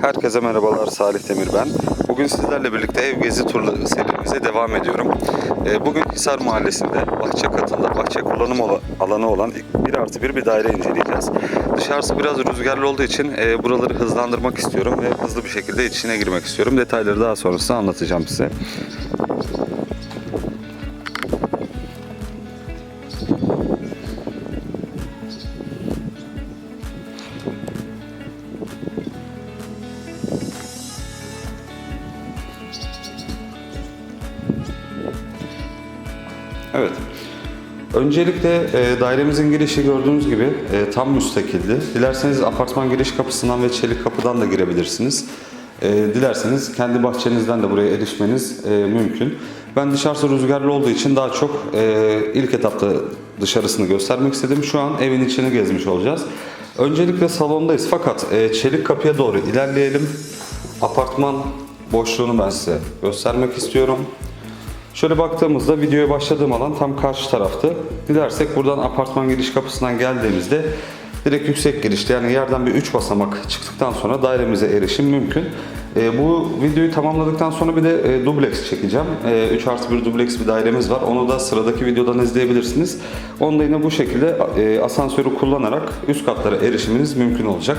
Herkese merhabalar, Salih Demir ben. Bugün sizlerle birlikte ev gezi turları serimize devam ediyorum. Ee, Bugün Hisar Mahallesi'nde bahçe katında, bahçe kullanım alanı olan 1 artı 1 bir daire inceleyeceğiz. Dışarısı biraz rüzgarlı olduğu için e, buraları hızlandırmak istiyorum ve hızlı bir şekilde içine girmek istiyorum. Detayları daha sonrasında anlatacağım size. Evet. Öncelikle e, dairemizin girişi gördüğünüz gibi e, tam müstakildi. Dilerseniz apartman giriş kapısından ve çelik kapıdan da girebilirsiniz. E, dilerseniz kendi bahçenizden de buraya erişmeniz e, mümkün. Ben dışarısı rüzgarlı olduğu için daha çok e, ilk etapta dışarısını göstermek istedim. Şu an evin içini gezmiş olacağız. Öncelikle salondayız fakat e, çelik kapıya doğru ilerleyelim. Apartman boşluğunu ben size göstermek istiyorum. Şöyle baktığımızda videoya başladığım alan tam karşı taraftı. Dilersek buradan apartman giriş kapısından geldiğimizde direkt yüksek girişte yani yerden bir 3 basamak çıktıktan sonra dairemize erişim mümkün. Ee, bu videoyu tamamladıktan sonra bir de e, dubleks çekeceğim. 3 artı 1 dubleks bir dairemiz var. Onu da sıradaki videodan izleyebilirsiniz. Onu da yine bu şekilde e, asansörü kullanarak üst katlara erişiminiz mümkün olacak.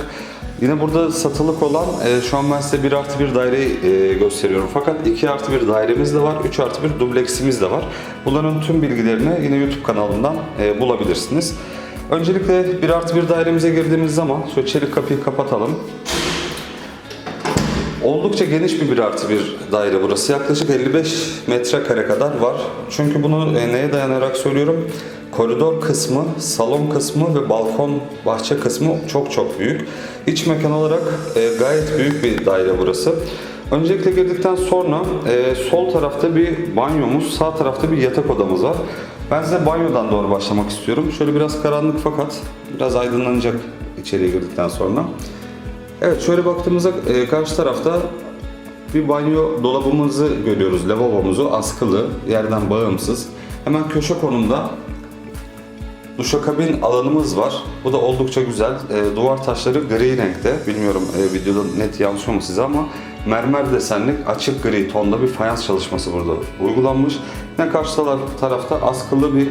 Yine burada satılık olan e, şu an ben size 1 artı 1 daireyi e, gösteriyorum. Fakat 2 artı 1 dairemiz de var, 3 artı 1 dubleksimiz de var. Bunların tüm bilgilerini yine YouTube kanalından e, bulabilirsiniz. Öncelikle 1 artı 1 dairemize girdiğimiz zaman şöyle çelik kapıyı kapatalım. Oldukça geniş bir 1 artı 1 daire burası. Yaklaşık 55 metrekare kadar var. Çünkü bunu e, neye dayanarak söylüyorum? Koridor kısmı, salon kısmı ve balkon bahçe kısmı çok çok büyük. İç mekan olarak e, gayet büyük bir daire burası. Öncelikle girdikten sonra e, sol tarafta bir banyomuz, sağ tarafta bir yatak odamız var. Ben size banyodan doğru başlamak istiyorum. Şöyle biraz karanlık fakat biraz aydınlanacak içeriye girdikten sonra. Evet şöyle baktığımızda e, karşı tarafta bir banyo dolabımızı görüyoruz. Lavabomuzu askılı, yerden bağımsız. Hemen köşe konumda duşakabin alanımız var. Bu da oldukça güzel. E, duvar taşları gri renkte. Bilmiyorum e, videoda net yansıyor mu size ama mermer desenlik açık gri tonda bir fayans çalışması burada uygulanmış. Yine karşı taraf- tarafta askılı bir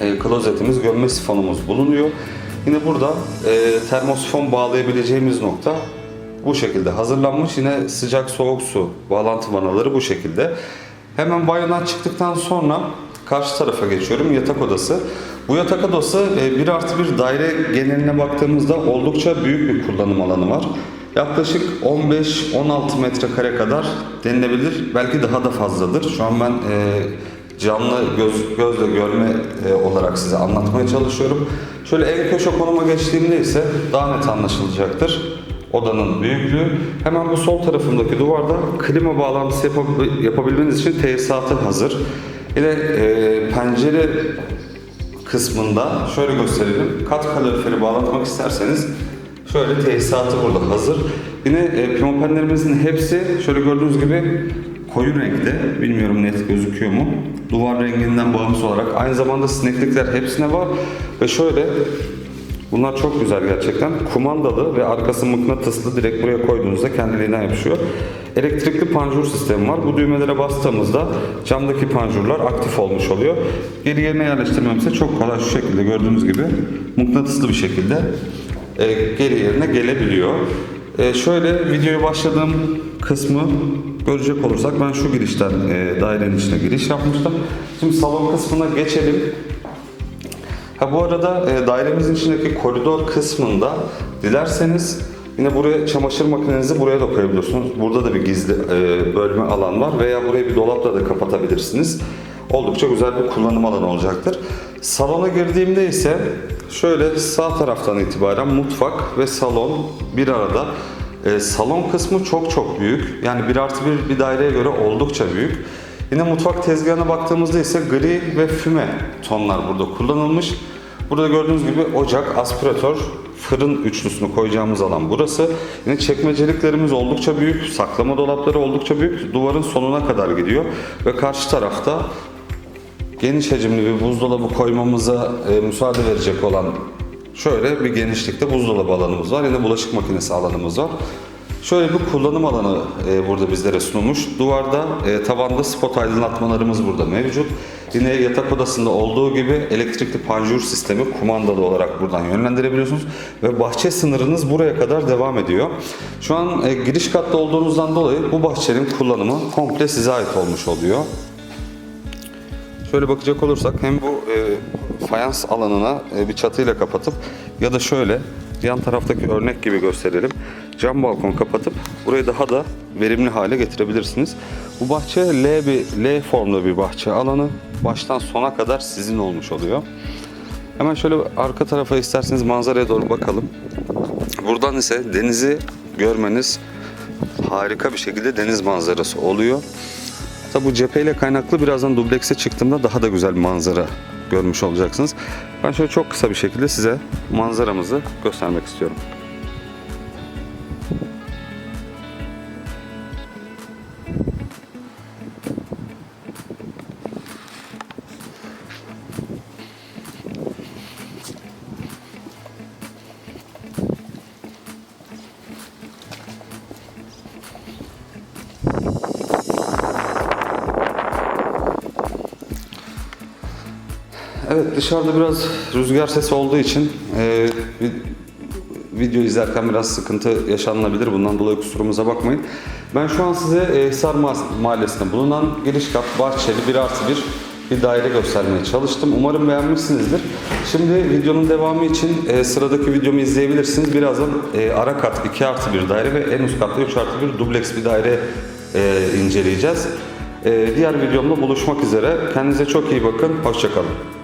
e, klozetimiz, gömme sifonumuz bulunuyor. Yine burada e, termosifon bağlayabileceğimiz nokta bu şekilde hazırlanmış. Yine sıcak soğuk su bağlantı vanaları bu şekilde. Hemen banyodan çıktıktan sonra karşı tarafa geçiyorum. Yatak odası. Bu yatak odası e, 1 artı 1 daire geneline baktığımızda oldukça büyük bir kullanım alanı var. Yaklaşık 15-16 metrekare kadar denilebilir. Belki daha da fazladır. Şu an ben e, canlı göz, gözle görme e, olarak size anlatmaya çalışıyorum. Şöyle en köşe konuma geçtiğimde ise daha net anlaşılacaktır. Odanın büyüklüğü. Hemen bu sol tarafındaki duvarda klima bağlantısı yapabil- yapabilmeniz için tesisatı hazır. Yine e, pencere kısmında şöyle gösterelim. Kat kaloriferi bağlatmak isterseniz şöyle tesisatı burada hazır. Yine e, pimapenlerimizin hepsi şöyle gördüğünüz gibi koyu renkte. Bilmiyorum net gözüküyor mu? Duvar renginden bağımsız olarak. Aynı zamanda sineklikler hepsine var. Ve şöyle Bunlar çok güzel gerçekten. Kumandalı ve arkası mıknatıslı direkt buraya koyduğunuzda kendiliğinden yapışıyor. Elektrikli panjur sistemi var. Bu düğmelere bastığımızda camdaki panjurlar aktif olmuş oluyor. Geri yerine yerleştirmem ise çok kolay şu şekilde gördüğünüz gibi mıknatıslı bir şekilde e, geri yerine gelebiliyor. E, şöyle videoya başladığım kısmı görecek olursak ben şu girişten e, dairenin içine giriş yapmıştım. Şimdi salon kısmına geçelim. Ha bu arada e, dairemizin içindeki koridor kısmında dilerseniz yine buraya çamaşır makinenizi buraya da koyabiliyorsunuz. Burada da bir gizli e, bölme alan var veya burayı bir dolapla da kapatabilirsiniz. Oldukça güzel bir kullanım alanı olacaktır. Salona girdiğimde ise şöyle sağ taraftan itibaren mutfak ve salon bir arada. E, salon kısmı çok çok büyük. Yani 1 artı 1 bir daireye göre oldukça büyük. Yine mutfak tezgahına baktığımızda ise gri ve füme tonlar burada kullanılmış. Burada gördüğünüz gibi ocak, aspiratör, fırın üçlüsünü koyacağımız alan burası. Yine çekmeceliklerimiz oldukça büyük, saklama dolapları oldukça büyük. Duvarın sonuna kadar gidiyor ve karşı tarafta geniş hacimli bir buzdolabı koymamıza e, müsaade verecek olan şöyle bir genişlikte buzdolabı alanımız var. Yine bulaşık makinesi alanımız var. Şöyle bir kullanım alanı e, burada bizlere sunulmuş. Duvarda, e, tavanda spot aydınlatmalarımız burada mevcut. Yine yatak odasında olduğu gibi elektrikli panjur sistemi kumandalı olarak buradan yönlendirebiliyorsunuz. Ve bahçe sınırınız buraya kadar devam ediyor. Şu an e, giriş katta olduğunuzdan dolayı bu bahçenin kullanımı komple size ait olmuş oluyor. Şöyle bakacak olursak hem bu e, fayans alanına e, bir çatıyla kapatıp ya da şöyle yan taraftaki örnek gibi gösterelim. Cam balkon kapatıp burayı daha da verimli hale getirebilirsiniz. Bu bahçe L bir L formlu bir bahçe alanı. Baştan sona kadar sizin olmuş oluyor. Hemen şöyle arka tarafa isterseniz manzaraya doğru bakalım. Buradan ise denizi görmeniz harika bir şekilde deniz manzarası oluyor. Tabi bu cepheyle kaynaklı birazdan dublekse çıktığımda daha da güzel bir manzara görmüş olacaksınız. Ben şöyle çok kısa bir şekilde size manzaramızı göstermek istiyorum. Evet dışarıda biraz rüzgar sesi olduğu için e, vi- video izlerken biraz sıkıntı yaşanılabilir. Bundan dolayı kusurumuza bakmayın. Ben şu an size e, Hisar Ma- Mahallesi'nde bulunan giriş kat bahçeli 1 artı 1 bir daire göstermeye çalıştım. Umarım beğenmişsinizdir. Şimdi videonun devamı için e, sıradaki videomu izleyebilirsiniz. Birazdan e, ara kat 2 artı 1 daire ve en üst katta 3 artı 1 dubleks bir daire e, inceleyeceğiz. E, diğer videomda buluşmak üzere. Kendinize çok iyi bakın. Hoşçakalın.